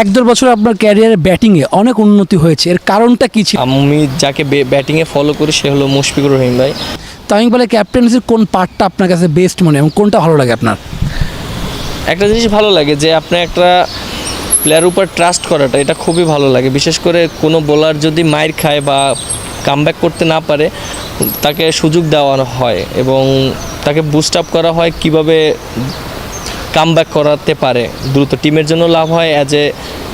এক দেড় বছর আপনার ক্যারিয়ারে ব্যাটিংয়ে অনেক উন্নতি হয়েছে। এর কারণটা কী ছিল? আমি যাকে ব্যাটিংয়ে ফলো করি সে হলো মুশফিকুর রহিম ভাই। তামিম বলে ক্যাপ্টেন্সির কোন পার্টটা আপনার কাছে বেস্ট মনে এবং কোনটা ভালো লাগে আপনার? একটা জিনিস ভালো লাগে যে আপনি একটা প্লেয়ারের উপর ট্রাস্ট করাটা এটা খুবই ভালো লাগে। বিশেষ করে কোনো বোলার যদি মাইর খায় বা কামব্যাক করতে না পারে তাকে সুযোগ দেওয়া হয় এবং তাকে বুস্ট আপ করা হয় কীভাবে কামব্যাক করাতে পারে। দ্রুত টিমের জন্য লাভ হয় অ্যাজ এ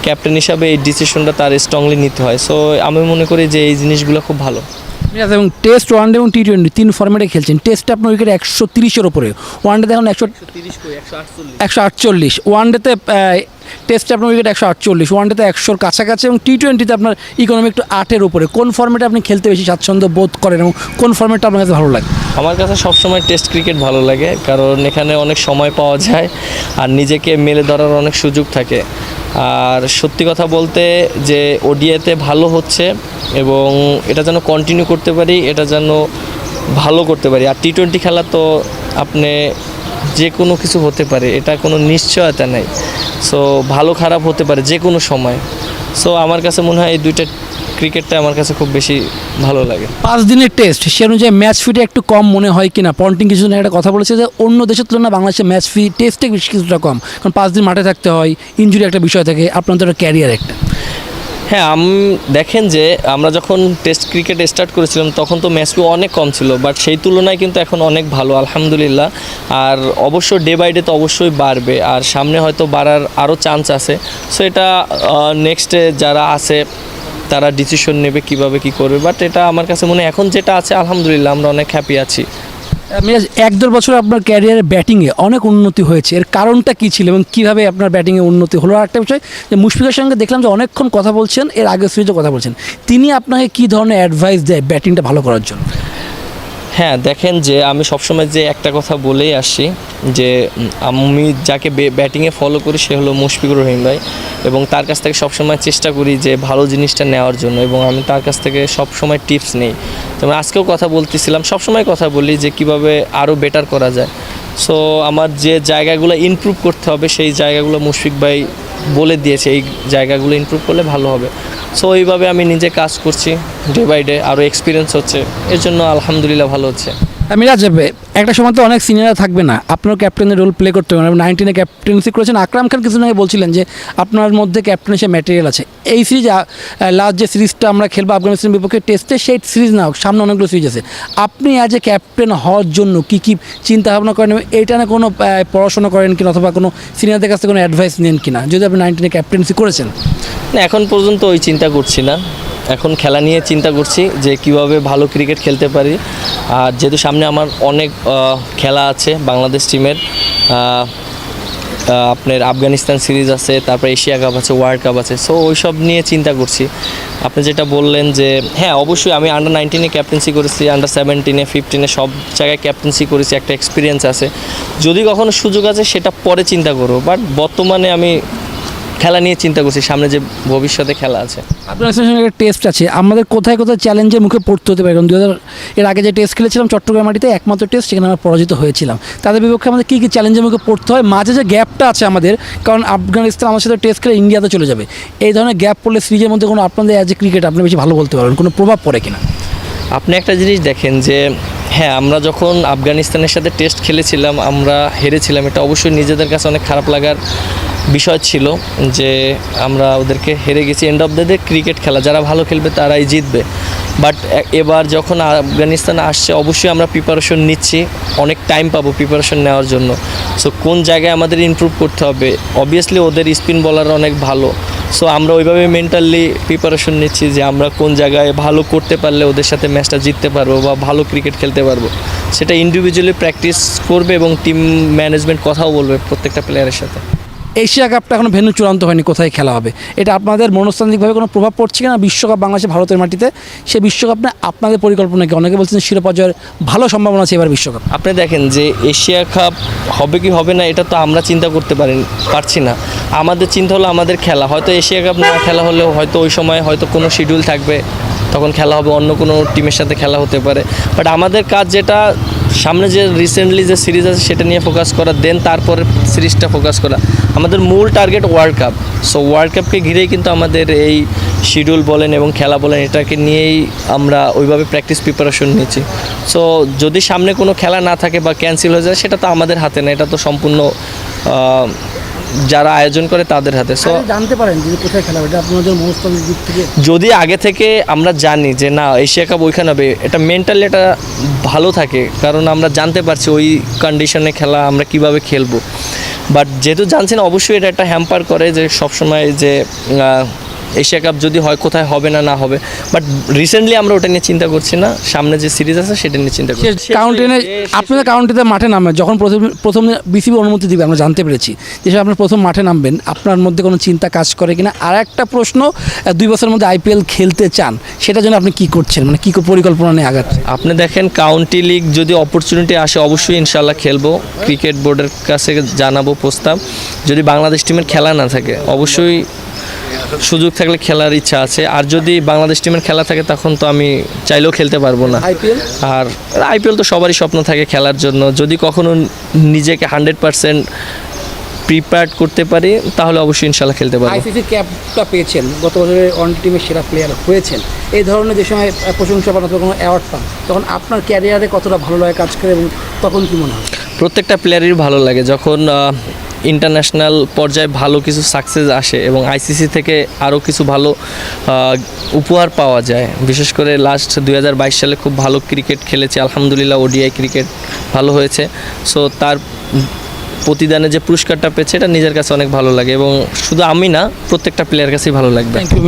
ক্যাপ্টেন হিসাবে এই ডিসিশনটা তার স্ট্রংলি নিতে হয়। সো আমি মনে করি যে এই জিনিসগুলো খুব ভালো। এবং টেস্ট ওয়ানডে এবং টি টোয়েন্টি তিন ফর্মেটে খেলছেন। টেস্টে আপনার উইকেট একশো তিরিশের ওপরে ওয়ানডেতে এখন একশো একশো আটচল্লিশ। ওয়ানডেতে টেস্টে আপনার উইকেট একশো আটচল্লিশ। ওয়ানডেতে একশোর কাছাকাছি এবং টি টোয়েন্টিতে আপনার ইকোনমি একটু আটের উপরে। কোন ফর্মেটে আপনি খেলতে বেশি স্বাচ্ছন্দ্য বোধ করেন এবং কোন ফর্মেটটা আপনার কাছে ভালো লাগে? আমার কাছে সবসময় টেস্ট ক্রিকেট ভালো লাগে, কারণ এখানে অনেক সময় পাওয়া যায় আর নিজেকে মেলে ধরার অনেক সুযোগ থাকে। আর সত্যি কথা বলতে যে ওডিআইতে ভালো হচ্ছে এবং এটা যেন কন্টিনিউ করতে পারি, এটা যেন ভালো করতে পারি। আর টি টোয়েন্টি খেলা তো আপনি যে কোনো কিছু হতে পারে, এটা কোনো নিশ্চয়তা নেই। সো ভালো খারাপ হতে পারে যে কোনো সময়। সো আমার কাছে মনে হয় এই দুইটা ক্রিকেটটা আমার কাছে খুব বেশি ভালো লাগে। পাঁচ দিনের টেস্ট সে অনুযায়ী ম্যাচ ফিটা একটু কম মনে হয় কিনা? পন্টিং কিছু না একটা কথা বলেছে যে অন্য দেশের তুলনায় বাংলাদেশের ম্যাচ ফি টেস্টে বেশ কিছুটা কম। কারণ পাঁচ দিন মাঠে থাকতে হয় ইঞ্জুরি একটা বিষয় থাকে আপনার তো ক্যারিয়ার একটা। হ্যাঁ আম দেখেন যে আমরা যখন টেস্ট ক্রিকেট স্টার্ট করেছিলাম তখন তো ম্যাচ অনেক কম ছিল বাট সেই তুলনায় কিন্তু এখন অনেক ভালো আলহামদুলিল্লাহ। আর অবশ্য ডে বাই ডে তো অবশ্যই বাড়বে আর সামনে হয়তো বাড়ার আরও চান্স আছে। সো এটা নেক্সটে যারা আছে তারা ডিসিশন নেবে কীভাবে কি করবে। বাট এটা আমার কাছে মনে হয় এখন যেটা আছে আলহামদুলিল্লাহ আমরা অনেক হ্যাপি আছি। মিরাজ এক দেড় বছর আপনার ক্যারিয়ারে ব্যাটিংয়ে অনেক উন্নতি হয়েছে। এর কারণটা কী ছিল এবং কীভাবে আপনার ব্যাটিংয়ে উন্নতি হলো? আর একটা বিষয় যে মুশফিকের সঙ্গে দেখলাম যে অনেকক্ষণ কথা বলছেন এর আগের সিরিজে কথা বলছেন। তিনি আপনাকে কী ধরনের অ্যাডভাইস দেয় ব্যাটিংটা ভালো করার জন্য? হ্যাঁ দেখেন যে আমি সবসময় যে একটা কথা বলেই আসছি যে আমি যাকে ব্যাটিংয়ে ফলো করি সে হলো মুশফিকুর রহিম ভাই। এবং তার কাছ থেকে সবসময় চেষ্টা করি যে ভালো জিনিসটা নেওয়ার জন্য এবং আমি তার কাছ থেকে সবসময় টিপস নেই। যেমন আজকেও কথা বলতেছিলাম, সবসময় কথা বলি যে কীভাবে আরও বেটার করা যায়। সো আমার যে জায়গাগুলো ইমপ্রুভ করতে হবে সেই জায়গাগুলো মুশফিক ভাই বলে দিয়েছে, এই জায়গাগুলো ইমপ্রুভ করলে ভালো হবে। সো এইভাবে আমি নিজে কাজ করছি ডে বাই ডে আরও এক্সপিরিয়েন্স হচ্ছে। এর জন্য আলহামদুলিল্লাহ ভালো হচ্ছে। মিরাজ একটা সময় তো অনেক সিনিয়ররা থাকবে না। আপনার ক্যাপ্টেনের রোল প্লে করতে হবে নাইনটিনে ক্যাপ্টেন্সি করেছেন। আকরাম খান কিছুদিন আগে বলছিলেন যে, আপনার মধ্যে ক্যাপ্টেন্সি ম্যাটেরিয়াল আছে। এই সিরিজ লাস্ট যে সিরিজটা আমরা খেলব আফগানিস্তানের বিপক্ষে টেস্টে সেই সিরিজ না হোক, সামনে অনেকগুলো সিরিজ আছে। আপনি অ্যাজ এ ক্যাপ্টেন হওয়ার জন্য কী কী চিন্তা ভাবনা করেন? এইটা না কোনো পড়াশোনা করেন কিনা? অথবা কোনো সিনিয়রদের কাছ থেকে কোনো অ্যাডভাইস নেন কিনা? যদি আপনি নাইনটিনে ক্যাপ্টেন্সি করেছেন। না, এখন পর্যন্ত ওই চিন্তা করছি না। এখন খেলা নিয়ে চিন্তা করছি যে কীভাবে ভালো ক্রিকেট খেলতে পারি। আর যেহেতু সামনে আমার অনেক খেলা আছে বাংলাদেশ টিমের আপনার আফগানিস্তান সিরিজ আছে, তারপর এশিয়া কাপ আছে ওয়ার্ল্ড কাপ আছে সো ওই সব নিয়ে চিন্তা করছি। আপনি যেটা বললেন যে হ্যাঁ অবশ্যই আমি আন্ডার নাইনটিনে ক্যাপ্টেন্সি করেছি আন্ডার সেভেন্টিনে ফিফটিনে সব জায়গায় ক্যাপ্টেন্সি করেছি, একটা এক্সপিরিয়েন্স আছে। যদি কখনো সুযোগ আছে সেটা পরে চিন্তা করব বাট বর্তমানে আমি খেলা নিয়ে চিন্তা করছি সামনে যে ভবিষ্যতে খেলা আছে। আফগানিস্তানের সঙ্গে একটা টেস্ট আছে আমাদের কোথায় কোথায় চ্যালেঞ্জের মুখে পড়তে হতে পারে? কারণ দু হাজার এর আগে যে টেস্ট খেলেছিলাম চট্টগ্রাম মাটিতে একমাত্র টেস্ট সেখানে আমরা পরাজিত হয়েছিলাম। তাদের বিপক্ষে আমাদের কী কী চ্যালেঞ্জের মুখে পড়তে হয়? মাঝে যে গ্যাপটা আছে আমাদের কারণ আফগানিস্তান আমার সাথে টেস্ট খেলে ইন্ডিয়াতে চলে যাবে। এই ধরনের গ্যাপ পড়লে সিরিজের মধ্যে কোনো আপনাদের অ্যাজ এ ক্রিকেট আপনি বেশি ভালো বলতে পারবেন? কোনো প্রভাব পড়ে কিনা? আপনি একটা জিনিস দেখেন যে হ্যাঁ আমরা যখন আফগানিস্তানের সাথে টেস্ট খেলেছিলাম আমরা হেরেছিলাম এটা অবশ্যই নিজেদের কাছে অনেক খারাপ লাগার বিষয় ছিল যে আমরা ওদেরকে হেরে গেছি end of the day cricket খেলা। যারা ভালো খেলবে তারাই জিতবে। বাট এবার যখন আফগানিস্তান আসছে, অবশ্যই আমরা প্রিপারেশন নিচ্ছি, অনেক টাইম পাবো প্রিপারেশন নেওয়ার জন্য। সো কোন জায়গায় আমাদের ইমপ্রুভ করতে হবে? অবভিয়াসলি ওদের স্পিন বলার অনেক ভালো। সো আমরা ওইভাবে মেন্টালি প্রিপারেশন নিচ্ছি যে আমরা কোন জায়গায় ভালো করতে পারলে ওদের সাথে ম্যাচটা জিততে পারব বা ভালো ক্রিকেট খেলতে পারব। সেটা ইন্ডিভিজুয়ালি প্র্যাকটিস করবে এবং টিম ম্যানেজমেন্ট কথাও বলবে প্রত্যেকটা প্লেয়ারের সাথে। এশিয়া কাপটা এখনও ভেন্যু চূড়ান্ত হয়নি, কোথায় খেলা হবে? এটা আপনাদের মনস্তান্ত্রিকভাবে কোনো প্রভাব পড়ছে কিনা? বিশ্বকাপ বাংলাদেশে ভারতের মাটিতে, সে বিশ্বকাপ না আপনাদের পরিকল্পনা কি? অনেকে বলছেন শিরোপা জয়ের ভালো সম্ভাবনা আছে এবার বিশ্বকাপ। আপনি দেখেন যে এশিয়া কাপ হবে কি হবে না, এটা তো আমরা চিন্তা করতে পারি, পারছি না। আমাদের চিন্তা হলো আমাদের খেলা। হয়তো এশিয়া কাপ না খেলা হলেও হয়তো ওই সময় হয়তো কোনো শিডিউল থাকবে, তখন খেলা হবে, অন্য কোনো টিমের সাথে খেলা হতে পারে। বাট আমাদের কাজ যেটা সামনে যে রিসেন্টলি যে সিরিজ আছে সেটা নিয়ে ফোকাস করা দেন তারপরে সিরিজটা ফোকাস করা। আমাদের মূল target world cup so world কাপকে ঘিরেই কিন্তু আমাদের এই শিডিউল বলেন এবং খেলা বলেন, এটাকে নিয়েই আমরা ওইভাবে প্র্যাকটিস প্রিপারেশন নিয়েছি। সো যদি সামনে কোনো খেলা না থাকে বা ক্যান্সেল হয়ে যায়, সেটা তো আমাদের হাতে না, এটা তো সম্পূর্ণ যারা আয়োজন করে তাদের হাতে। সো জানতে পারেন যে কোথায় খেলা হবে আপনাদের মনস্তাত্ত্বিক দিক থেকে। যদি আগে থেকে আমরা জানি যে না এশিয়া কাপ ওইখানে হবে এটা মেন্টালি এটা ভালো থাকে কারণ আমরা জানতে পারছি ওই কন্ডিশনে খেলা আমরা কীভাবে খেলব। বাট যেহেতু জানছেন অবশ্যই এটা একটা হ্যাম্পার করে যে সবসময় যে এশিয়া কাপ যদি হয় কোথায় হবে না না হবে? বাট রিসেন্টলি আমরা ওটা নিয়ে চিন্তা করছি না। সামনে যে সিরিজ আছে সেটা নিয়ে চিন্তা করছি। কাউন্টিনে আপনাদের কাউন্টিতে মাঠে নামবেন যখন প্রথম প্রথম বিসিবি অনুমতি দিবে আমরা জানতে পেরেছি। যেসব আপনার প্রথম মাঠে নামবেন আপনার মধ্যে কোনো চিন্তা কাজ করে কিনা? আর একটা প্রশ্ন দুই বছরের মধ্যে আইপিএল খেলতে চান সেটার জন্য আপনি কি করছেন? মানে কী পরিকল্পনা নিয়ে আগাচ্ছেন? আপনি দেখেন কাউন্টি লিগ যদি অপরচুনিটি আসে অবশ্যই ইনশাল্লাহ খেলব। ক্রিকেট বোর্ডের কাছে জানাব প্রস্তাব। যদি বাংলাদেশ টিমের খেলা না থাকে অবশ্যই সুযোগ থাকলে খেলার ইচ্ছা আছে। আর যদি বাংলাদেশ টিমের খেলা থাকে তখন তো আমি চাইলেও খেলতে পারব না। আইপিএল? আর আইপিএল তো সবারই স্বপ্ন থাকে খেলার জন্য। যদি কখনো নিজেকে হান্ড্রেড পারসেন্ট প্রিপেয়ার্ড করতে পারি তাহলে অবশ্যই ইনশাল্লাহ খেলতে পারব। আইসিসি ক্যাপটা পেয়েছেন। গত বছরের অন টিমের সেরা প্লেয়ার হয়েছেন। এই ধরনের যে সময় প্রশংসা পান অথবা কোনো অ্যাওয়ার্ড পান তখন আপনার ক্যারিয়ারে কতটা ভালো লাগে কাজ করে এবং তখন কী মনে হয়? প্রত্যেকটা প্লেয়ারেরই ভালো লাগে। যখন ইন্টারন্যাশনাল পর্যায়ে ভালো কিছু সাকসেস আসে এবং আইসিসি থেকে আরও কিছু ভালো উপহার পাওয়া যায়। বিশেষ করে লাস্ট দু হাজার বাইশ সালে খুব ভালো ক্রিকেট খেলেছে। আলহামদুলিল্লাহ ওডিআই ক্রিকেট ভালো হয়েছে। সো তার প্রতিদানে যে পুরস্কারটা পেয়েছে, এটা নিজের কাছে অনেক ভালো লাগে এবং শুধু আমি না, প্রত্যেকটা প্লেয়ার কাছেই ভালো লাগবে। Thank you